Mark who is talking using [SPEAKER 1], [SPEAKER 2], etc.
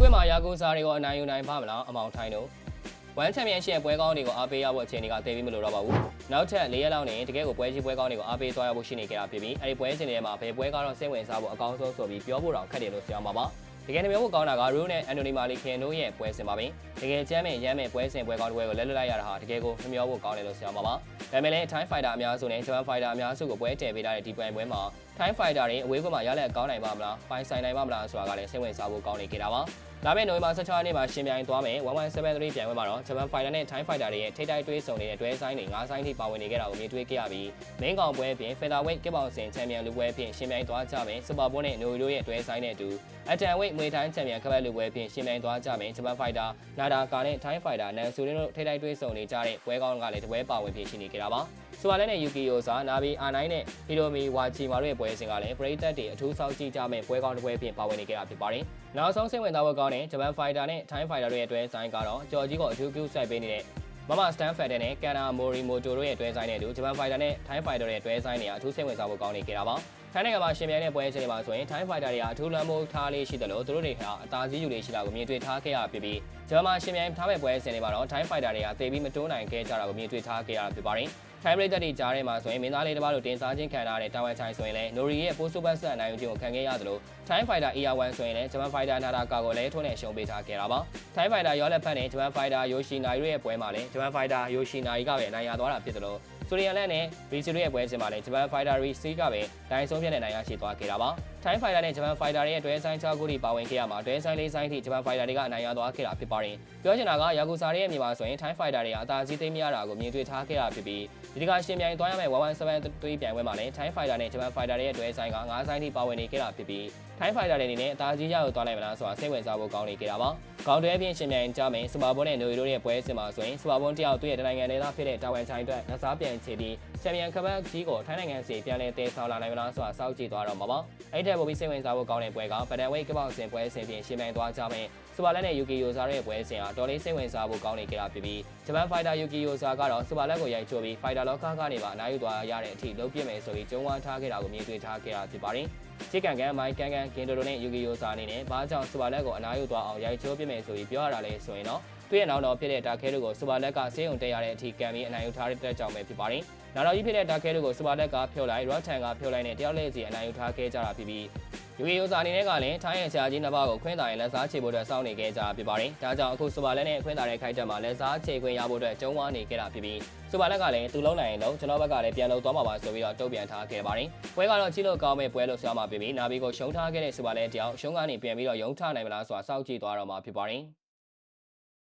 [SPEAKER 1] ခွင့်မှာယာကူစာတွေကိုအနိုင်ယူနိုင်ပါမလားအမောင်ထိုင်းတို့ဝမ်ချန်ပီယံရှစ်ပွဲကောင်းတွေကိုအားပေးရဖို့အခြေအနေကတည်ပြီးမလို့တော့ပါဘူးနောက်ထပ်၄ရက်လောက်နေတကယ်ကိုပွဲကြီးပွဲကောင်းတွေကိုအားပေးသွားရဖို့ရှိနေကြတာဖြစ်ပြီးအဲဒီပွဲစဉ်တွေမှာဘယ်ပွဲကတော့စိတ်ဝင်စားဖို့အကောင်းဆုံးဆိုပြီးပြောဖို့တော့ခက်တယ်လို့ဆိုရမှာပါတကယ်တမျိုးကိုကောင်းတာကရူးနဲ့အန်တိုနီမာလီခင်တို့ရဲ့ပွဲစဉ်ပါပဲတကယ်ချမ်းမဲ့ရမ်းမဲ့ပွဲစဉ်ပွဲကောင်းတွေကိုလက်လွတ်လိုက်ရတာဟာတကယ်ကိုမမျောဖို့ကောင်းတယ်လို့ဆိုရမှာပါဒါပေမဲ့လည်းထိုင်းဖိုင်တာအများစုနဲ့ဂျပန်ဖိုင်တာအများစုကိုပွဲတည်ပေးထားတဲ့ဒီပွဲပွဲမှာ ထိုင်းဖိုင်တာတွေအဝေးကွမှာရလက်ကောင်းနိုင်ပါမလားပိုင်ဆိုင်နိုင်ပါမလားဆိုတာကလည်းစိတ်ဝင်စားဖို့ကောင်းနေကြတာပါလာမယ့်နိုဝင်ဘာ16ရက်နေ့မှာရှင်ပြိုင်သွားမယ်1173ပြိုင်ပွဲမှာတော့ဂျပန်ဖိုင်တာနဲ့ထိုင်းဖိုင်တာတွေရဲ့ထိတိုက်တွေးဆုံနေတဲ့တွဲဆိုင်တွေ9ဆိုင်ထိပါဝင်နေကြတာကိုမြင်တွေ့ခဲ့ရပြီးမင်းကောင်ပွဲအပြင် Featherweight ကစ်ဘောင်စင်ချန်ပီယံလူပွဲအဖြစ်ရှင်ပြိုင်သွားကြမယ်စူပါဘောနဲ့နိုရီတို့ရဲ့တွဲဆိုင်နဲ့အတူအတန်ဝိတ်မွေထိုင်းချန်ပီယံကပတ်လူပွဲအဖြစ်ရှင်ပြိုင်သွားကြမယ်ဂျပန်ဖိုင်တာနာဒါကာနဲ့ထိုင်းဖိုင်တာနန်ဆူရင်းတို့ထိတိုက်တွေးဆုံနေကြတဲ့ပွဲကောင်းကလည်းတပွဲပါဝင်ဖြစ်ရှိနေကြတာပါဆိုပါလဲနဲ့ယူကီယိုစာနာဘီအာနိုင်နဲ့ဟီရိုမီဝါချီမာတို့ရဲ့ပွဲစဉ်ကလည်းပရိသတ်တွေအထူးဆောက်ကြည့်ကြမယ့်ပွဲကောင်းတစ်ပွဲအဖြစ်ပါဝင်နေကြတာဖြစ်ပါတယ်။နောက်ဆုံးစိတ်ဝင်စားဖို့ကောင်းတဲ့ဂျပန်ဖိုင်တာနဲ့ထိုင်းဖိုင်တာတို့ရဲ့တွဲဆိုင်ကတော့ကြော်ကြီးကိုအထူးပြုစိုက်ပေးနေတဲ့မမစတန်ဖက်တဲ့နဲ့ကန်နာမိုရီမိုတိုတို့ရဲ့တွဲဆိုင်နဲ့အတူဂျပန်ဖိုင်တာနဲ့ထိုင်းဖိုင်တာတို့ရဲ့တွဲဆိုင်တွေကအထူးစိတ်ဝင်စားဖို့ကောင်းနေကြတာပါ။ထိုင်းနိုင်ငံမှာရှင်ပြိုင်တဲ့ပွဲစဉ်တွေမှာဆိုရင်ထိုင်းဖိုင်တာတွေကအထူးလမ်းမိုးထားလေးရှိတယ်လို့သူတို့တွေကအသာစီးယူလေးရှိတာကိုမြင်တွေ့ထားခဲ့ရဖြစ်ပြီးဂျပန်မှာရှင်ပြိုင်ထားမဲ့ပွဲစဉ်တွေမှာတော့ထိုင်းဖိုင်တာတွေကသေပြီးမတိုးနိုင်ခဲ့ကြတာကိုမြင်တွေ့ထားခဲ့ရတာဖြစ်ပါတယ်။ထိုင်းပြည်သက်တွေကြားထဲမှာဆိုရင်မင်းသားလေးတစ်ပါးတို့တင်စားခြင်းခံရတဲ့တာဝန်ချိုင်ဆိုရင်လည်းနိုရီရဲ့ပိုးစူပတ်ဆက်အနိုင်ယူခြင်းကိုခံခဲ့ရသလိုထိုင်းဖိုင်တာ ER1 ဆိုရင်လည်းဂျပန်ဖိုင်တာနာတာကာကိုလည်းထိုးနဲ့ရှုံးပေးထားခဲ့တာပါထိုင်းဖိုင်တာရောလက်ဖက်နဲ့ဂျပန်ဖိုင်တာယိုရှိနာရီရဲ့ပွဲမှာလည်းဂျပန်ဖိုင်တာယိုရှိနာရီကပဲအနိုင်ရသွားတာဖြစ်သလို ဆိုရီယန်လက်နဲ့ဗီစီတို့ရဲ့ပွဲစဉ်မှာလည်းဂျပန်ဖိုင်တာရီစီကပဲဒိုင်ဆုံးပြတဲ့နိုင်ရရှိသွားခဲ့တာပါထိုင်းဖိုင်တာနဲ့ဂျပန်ဖိုင်တာရဲ့တွဲဆိုင်6ခုထိပါဝင်ခဲ့ရမှာတွဲဆိုင်၄ဆိုင်ထိဂျပန်ဖိုင်တာတွေကအနိုင်ရသွားခဲ့တာဖြစ်ပါတယ်ပြောချင်တာကယာကူစာရဲ့မြေမှာဆိုရင်ထိုင်းဖိုင်တာတွေကအသာစီးသိမ်းမရတာကိုမြင်တွေ့ထားခဲ့တာဖြစ်ပြီးဒီကရှင်ပြိုင်သွားရမယ့်1173ပြိုင်ပွဲမှာလည်းထိုင်းဖိုင်တာနဲ့ဂျပန်ဖိုင်တာတွေရဲ့တွဲဆိုင်က9ဆိုင်ထိပါဝင်နေခဲ့တာဖြစ်ပြီးထိုင်းဖိုင်တာတွေအနေနဲ့အသာစီးရရောက်သွားနိုင်မလားဆိုတာစိတ်ဝင်စားဖို့ကောင်းနေကြတာပါ။ကောင်းတွဲပြင်ရှင်ပြိုင်ကြမယ်စူပါဘွန်နဲ့နိုရီတို့ရဲ့ပွဲစဉ်မှာဆိုရင်စူပါဘွန်တယောက်သူ့ရဲ့တနိုင်ငံနယ်သားဖြစ်တဲ့တာဝန်ချိုင်အတွက်ငစားပြန်ချေပြီးချန်ပီယံကပတ်ကြီးကိုထိုင်းနိုင်ငံစီပြန်လည်တည်ဆောက်လာနိုင်မလားဆိုတာစောင့်ကြည့်သွားတော့မှာပါ။အဲ့တဲ့ပုံပြီးစိတ်ဝင်စားဖို့ကောင်းတဲ့ပွဲကပဒန်ဝိတ်ကပောက်စင်ပွဲစဉ်ပြင်ရှင်ပြိုင်သွားကြမယ်စူပါလက်နဲ့ယူကီယိုဇာရဲ့ပွဲစဉ်ဟာတော်လေးစိတ်ဝင်စားဖို့ကောင်းနေကြတာဖြစ်ပြီးဂျပန်ဖိုင်တာယူကီယိုဇာကတော့စူပါလက်ကိုရိုက်ချိုးပြီးဖိုင်တာလောကကနေပါအနားယူသွားရတဲ့အထိလုံးပြစ်မယ်ဆိုပြီးကြုံဝါထားခဲ့တာကိုမြင်တွေ့ထားခဲ့တာဖြစ်ပါတယ်။ချစ်ကန်ကန်မိုင်းကန်ကန်ကင်တိုတိုနဲ့ယူကီယိုဇာအနေနဲ့ဘာကြောင့်စူပါလက်ကိုအနားယူသွားအောင်ရိုက်ချိုးပြစ်မယ်ဆိုပြီးပြောရတာလဲဆိုရင်တော့ သူ့ရဲ့နောက်တော်ဖြစ်တဲ့ဒါခဲတို့ကိုစူပါလက်ကဆေးရုံတက်ရတဲ့အထိကံပြီးအနိုင်ယူထားတဲ့တက်ကြောင်ပဲဖြစ်ပါတယ်။နောက်တော်ကြီးဖြစ်တဲ့ဒါခဲတို့ကိုစူပါလက်ကဖြုတ်လိုက်ရော့ထန်ကဖြုတ်လိုက်နဲ့တယောက်လေးစီအနိုင်ယူထားခဲ့ကြတာဖြစ်ပြီးယူကီယိုဇာအနေနဲ့ကလည်းထိုင်းရဲ့ဆရာကြီးနှစ်ပါးကိုခွင့်တာရင်လက်စားချေဖို့အတွက်စောင့်နေခဲ့ကြဖြစ်ပါတယ်။ဒါကြောင့်အခုစူပါလက်နဲ့ခွင့်တာတဲ့ခိုက်တက်မှာလက်စားချေခွင့်ရဖို့အတွက်ကြုံဝါနေခဲ့တာဖြစ်ပြီးစူပါလက်ကလည်းသူလုံးနိုင်ရင်တော့ကျွန်တော်ဘက်ကလည်းပြန်လို့သွားမှာပါဆိုပြီးတော့တုံ့ပြန်ထားခဲ့ပါတယ်။ပွဲကတော့ကြီးလို့ကောင်းမဲ့ပွဲလို့ဆိုရမှာဖြစ်ပြီးနာဘီကိုရှုံးထားခဲ့တဲ့စူပါလက်တယောက်ရှုံးကနေပြန်ပြီးတော့ရုံးထနိုင်မလားဆိုတာစောင့်ကြည့်သွားတော့မှာဖြစ်ပါတယ်။